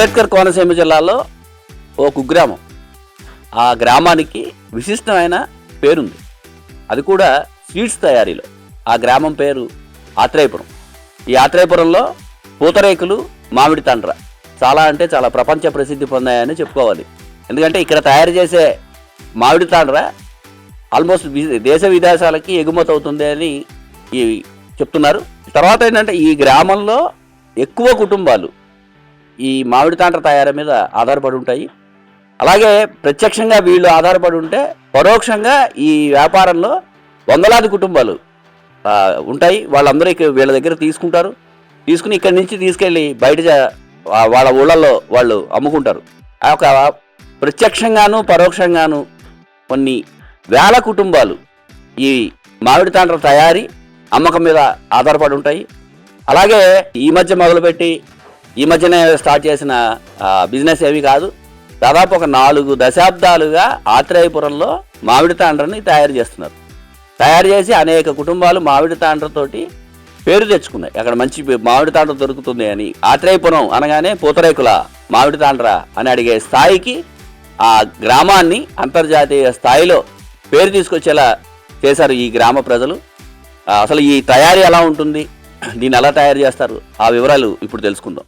అంబేద్కర్ కోనసీమ జిల్లాలో ఓ కుగ్రామం. ఆ గ్రామానికి విశిష్టమైన పేరుంది. అది కూడా స్వీట్స్ తయారీలో. ఆ గ్రామం పేరు ఆత్రేయపురం. ఈ ఆత్రేయపురంలో పూతరేకులు మామిడి తండ్ర చాలా అంటే చాలా ప్రపంచ ప్రసిద్ధి పొందాయని చెప్పుకోవాలి. ఎందుకంటే ఇక్కడ తయారు చేసే మామిడి తాండ్ర ఆల్మోస్ట్ దేశ విదేశాలకి ఎగుమతి అవుతుంది అని ఈ చెప్తున్నారు. తర్వాత ఏంటంటే ఈ గ్రామంలో ఎక్కువ కుటుంబాలు ఈ మామిడి తాండ్ర తయారీ మీద ఆధారపడి ఉంటాయి. అలాగే ప్రత్యక్షంగా వీళ్ళు ఆధారపడి ఉంటే పరోక్షంగా ఈ వ్యాపారంలో వందలాది కుటుంబాలు ఉంటాయి. వాళ్ళందరూ వీళ్ళ దగ్గర తీసుకుంటారు. తీసుకుని ఇక్కడి నుంచి తీసుకెళ్ళి బయట వాళ్ళ ఊళ్ళల్లో వాళ్ళు అమ్ముకుంటారు. ఆ యొక్క ప్రత్యక్షంగాను పరోక్షంగాను కొన్ని వేల కుటుంబాలు ఈ మామిడి తాండ్ర తయారీ అమ్మకం మీద ఆధారపడి ఉంటాయి. అలాగే ఈ మధ్య మొదలుపెట్టి ఈ మధ్యనే స్టార్ట్ చేసిన బిజినెస్ ఏవి కాదు దాదాపు ఒక నాలుగు దశాబ్దాలుగా ఆత్రేయపురంలో మామిడి తాండ్రని తయారు చేస్తున్నారు. తయారు చేసి అనేక కుటుంబాలు మామిడి తాండ్రతోటి పేరు తెచ్చుకున్నాయి. అక్కడ మంచి మామిడి తాండ్ర దొరుకుతుంది అని ఆత్రేయపురం అనగానే పూతరేకుల మామిడి తాండ్ర అని అడిగే స్థాయికి ఆ గ్రామాన్ని అంతర్జాతీయ స్థాయిలో పేరు తీసుకొచ్చేలా చేశారు ఈ గ్రామ ప్రజలు. అసలు ఈ తయారీ ఎలా ఉంటుంది? దీన్ని ఎలా తయారు చేస్తారు? ఆ వివరాలు ఇప్పుడు తెలుసుకుందాం.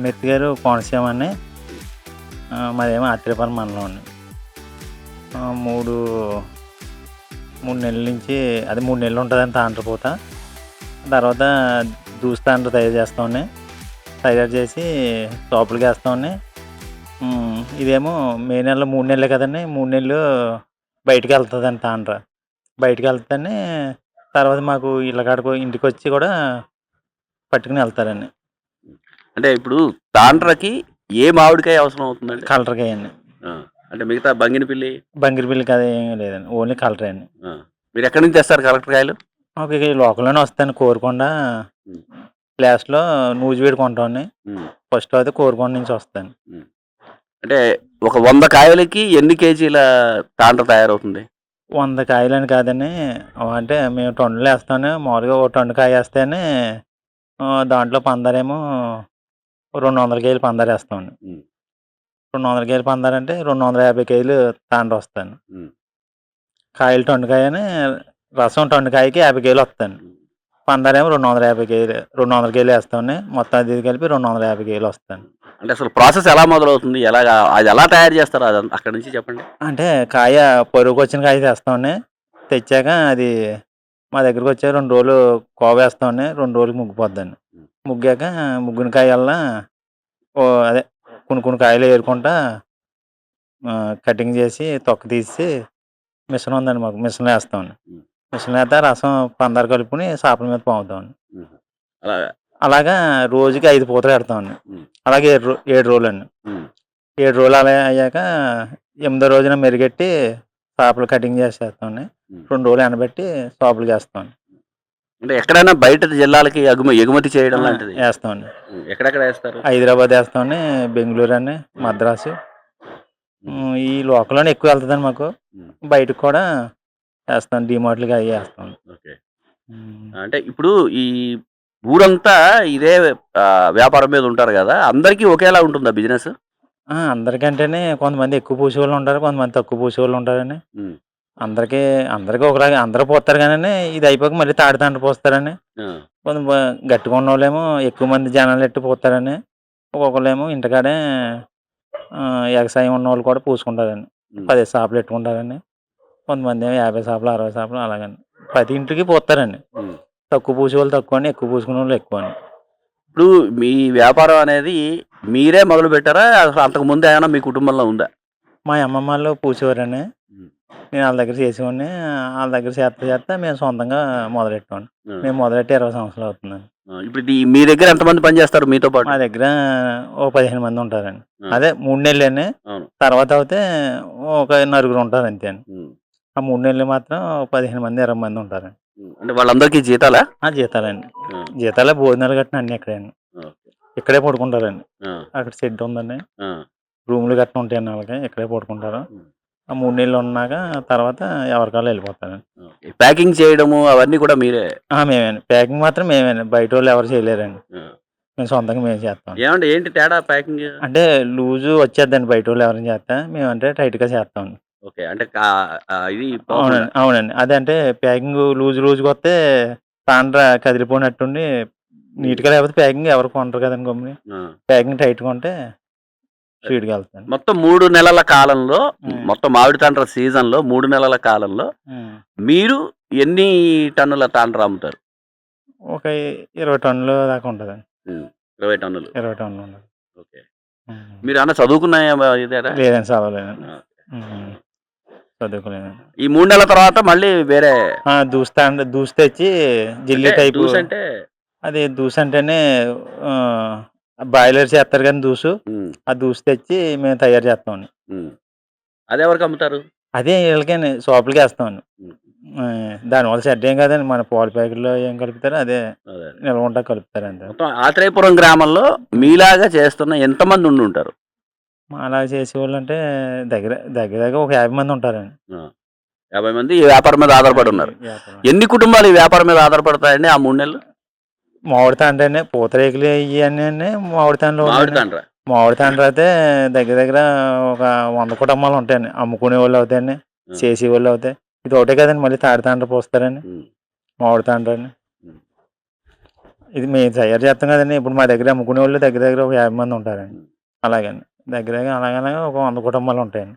మెత్తిగారు కోనసీమ అనే మాదేమో ఆత్రేయపురం మండలం అండి. మూడు మూడు నెలల నుంచి అదే మూడు నెలలు ఉంటుందని తాండ్రపోత. తర్వాత దూసి తాండ్ర తయారు చేస్తామని తయారు చేసి టోపులకి వేస్తామని ఇదేమో మే నెలలో మూడు నెలలే కదండి. మూడు నెలలు బయటికి వెళ్తుందండి తాండ్ర. బయటికి వెళ్తుందని తర్వాత మాకు ఇళ్ళ కాడకు ఇంటికి వచ్చి కూడా పట్టుకుని వెళ్తారండి. అంటే ఇప్పుడు తాండ్రకి ఏ మామిడికాయ అవసరం అవుతుందండి? కలర్గా అండి. అంటే మిగతా బంగినపిల్లి బంగిరిపల్లి కదా ఏమీ లేదండి. ఓన్లీ కలర్ అండి. మీరు ఎక్కడి నుంచి తెస్తారు కలెక్టర్ కాయలు? మాకు ఇక లోకల్లోనే వస్తాను కోరుకొండ. ప్లేస్లో నూజివేడి కొంటాను ఉమ్, ఫస్ట్ అయితే కోరుకొండ నుంచి వస్తాను అంటే ఒక వంద కాయలకి ఎన్ని కేజీల తాండ్ర తయారవుతుంది? వంద కాయలని కాదని అంటే మేము టన్నులు వేస్తాను మామూలుగా ఒక టన్ను కాయ వేస్తేనే దాంట్లో పందారేమో రెండు వందల కేజీలు పందారు వేస్తామండి. ఉమ్. రెండు వందల కేజీలు పందారంటే రెండు వందల యాభై కేజీలు తాండ్ర వస్తాను. కాయలు టన్ను కాయని రసం టన్ను కాయకి యాభై కేజీలు వస్తాను పందారేమో రెండు వందల యాభై కేజీలు రెండు వందల కేజీలు వేస్తామని మొత్తం అది కలిపి రెండు వందల యాభై కేజీలు వస్తాను అంటే అసలు ప్రాసెస్ ఎలా మొదలవుతుంది? ఎలాగా అది ఎలా తయారు చేస్తారు? అది అక్కడి నుంచి చెప్పండి. అంటే కాయ పరుగుకి వచ్చిన కాయ తెస్తామని తెచ్చాక అది మా దగ్గరకు వచ్చే రెండు రోజులు కోవ వేస్తామని రెండు రోజులకి ముగ్గిపోద్దండి. ముగ్గాక ముగ్గుని కాయల్లా ఓ అదే కొన్ని కొన్ని కాయలు ఏరుకుంటా కటింగ్ చేసి తొక్క తీసి మిషన్ ఉందండి మాకు. మిషన్ వేస్తామండి. మిషన్ వేస్తే రసం పందరు కలుపుకొని చేపల మీద పాముతామండి అలా అలాగా? రోజుకి ఐదు పూతలు పెడతామండి. అలాగే ఏడు ఏడు రోజులు అండి. ఏడు రోజులు అలా అయ్యాక ఎనిమిదో రోజున మెరుగెట్టి చేపలు కటింగ్ చేసేస్తామండి. రెండు రోజులు ఎండబెట్టి చేపలు చేస్తామండి అంటే ఎక్కడైనా బయట జిల్లాలకి ఎగుమ ఎగుమతి చేయడం లాంటిది? వేస్తామండి. ఎక్కడెక్కడ వేస్తారు? హైదరాబాద్ వేస్తామని బెంగళూరు అని మద్రాసు. ఈ లోకల్లోనే ఎక్కువ వెళ్తుందండి మాకు. బయటకు కూడా వేస్తాం డిమార్ట్లకి అవి వేస్తాం. ఓకే. అంటే ఇప్పుడు ఈ ఊరంతా ఇదే వ్యాపారం మీద ఉంటారు కదా అందరికీ ఒకేలా ఉంటుందా బిజినెస్? అందరికంటేనే కొంతమంది ఎక్కువ పూసే వాళ్ళు ఉంటారు కొంతమంది తక్కువ పూసే వాళ్ళు ఉంటారని. అందరికీ అందరికీ ఒకలాగా అందరూ పోస్తారు కానీ ఇది అయిపోక మళ్ళీ తాడి తండ్రి పోస్తారని. కొంత గట్టిగా ఉన్న వాళ్ళేమో ఎక్కువ మంది జనాలు ఎట్టి పోతారని ఒక్కొక్కరేమో ఇంటికాడే ఎగసాయం ఉన్న వాళ్ళు కూడా పూసుకుంటారని. పది షాపులు పెట్టుకుంటారని కొంతమంది ఏమో యాభై షాపులు అరవై షాపులు అలాగని. ప్రతి ఇంటికి పోతారండి. తక్కువ పూసే వాళ్ళు తక్కువ అని ఎక్కువ పూసుకునే వాళ్ళు ఎక్కువ అని. ఇప్పుడు మీ వ్యాపారం అనేది మీరే మొదలు పెట్టారా అసలు అంతకు ముందు ఏమైనా మీ కుటుంబంలో ఉందా? మా అమ్మమ్మ వాళ్ళు పూసేవారని. నేను వాళ్ళ దగ్గర చేసేవాడిని. వాళ్ళ దగ్గర చేస్తా చేస్తా మేము సొంతంగా మొదలెట్టామండి ఆ. మేము మొదలెట్టి ఇరవై సంవత్సరాలు అవుతుందండి. ఇప్పుడు ఇది మీ దగ్గర ఎంతమంది పని చేస్తారు మీతో పాటు? మా దగ్గర ఓ పదిహేను మంది ఉంటారండి. అదే మూడు నెలలు అండి అవును. తర్వాత అయితే ఒక నలుగురు ఉంటారు అంతే. ఆ మూడు నెలలు మాత్రం పదిహేను మంది ఇరవై మంది ఉంటారండి. అంటే వాళ్ళందరికీ జీతాలా? జీతాలండి. జీతాలే భోజనాలు కట్టిన అన్ని ఇక్కడండి ఆ, ఇక్కడే పడుకుంటారండి. అక్కడ షెడ్ ఉందండి. రూములు గట్ట ఉంటాయండి వాళ్ళకి. ఇక్కడే పడుకుంటారు. ఆ మూడు నెలలు ఉన్నాక తర్వాత ఎవరికాళ్ళు వెళ్ళిపోతారండి ఓకే. ప్యాకింగ్ చేయడము అవన్నీ కూడా మీరే? మేమేనండి ప్యాకింగ్ మాత్రం మేమేనండి బయట వాళ్ళు ఎవరు చేయలేరండి. మేము సొంతంగా మేము చేస్తాం. ఏమంటే ఏంటి తేడా ప్యాకింగ్? అంటే లూజు వచ్చేద్దండి బయట వాళ్ళు ఎవరైనా చేస్తా. మేమంటే టైట్గా చేస్తామండి ఓకే. అంటే ఇది. అవునండి అవునండి. అదే అంటే ప్యాకింగ్ లూజ్ లూజ్గా వస్తే తాండ్ర కదిలిపోయినట్టుండి నీట్గా లేకపోతే ప్యాకింగ్ ఎవరు కొనరు కదండి గమ్ముని. ప్యాకింగ్ టైట్గా ఉంటే స్పీడ్గా మొత్తం మూడు నెలల కాలంలో. మొత్తం మామిడి తాండ్ర సీజన్లో మూడు నెలల కాలంలో మీరు ఎన్ని టన్నుల తాండ్ర అమ్ముతారు? ఒక ఇరవై టన్నులు దాకా ఉంటుందండి. ఉమ్. ఇరవై టన్నులు. ఇరవై టన్నులు ఉంటుంది. ఓకే. మీరు అన్న చదువుకున్న ఇదేరా? లేదండి చదవలేదండి. చదువుకోలేదండి. ఈ మూడు నెలల తర్వాత మళ్ళీ వేరే దూస్తా అంటే దూసి తెచ్చి జిల్లి టైపు అంటే? అది దూసు అంటేనే బాయిలర్ చేస్తారు కానీ దూసు. ఆ దూసి తెచ్చి మేము తయారు ఉమ్. అది ఎవరికి అమ్ముతారు అదే వీళ్ళకని షాపులకి. ఆ, దానివల్ల సెట్ ఏం కాదండి మన పాల ప్యాకెట్లో ఏం కలుపుతారో అదే. నిల్వ ఉంటా కలుపుతారు అంతే ఆత్రేయపురం గ్రామంలో మీలాగా చేస్తున్న ఎంతమంది ఉండి ఉంటారు అలా చేసేవాళ్ళు అంటే దగ్గర దగ్గర దగ్గర ఒక యాభై మంది ఉంటారండి. యాభై మంది ఈ వ్యాపారం మీద ఆధారపడి ఉన్నారు. ఎన్ని కుటుంబాలు ఈ వ్యాపారం మీద ఆధారపడతాయండి ఆ మూడు నెలలు మామిడి తాండ్రనే పూతరేకులు ఇవన్నీ మామిడి తాండ్రు మామిడి తాండ్ర అయితే దగ్గర దగ్గర ఒక వంద కుటుంబాలు ఉంటాయండి. అమ్ముకునే వాళ్ళు అవుతాయండి. చేసే వాళ్ళు అవుతాయి. ఇది ఒకటే కదండి మళ్ళీ తాడి తాండ్ర పోస్తారండి. ఉమ్. మామిడి తాండ్రని. ఇది మేము తయారు చేస్తాం కదండి. ఇప్పుడు మా దగ్గర అమ్ముకునే వాళ్ళు దగ్గర దగ్గర ఒక యాభై మంది ఉంటారండి. ఉం. అలాగండి. దగ్గర దగ్గర అలాగలాగా ఒక వంద కుటుంబాలు ఉంటాయండి.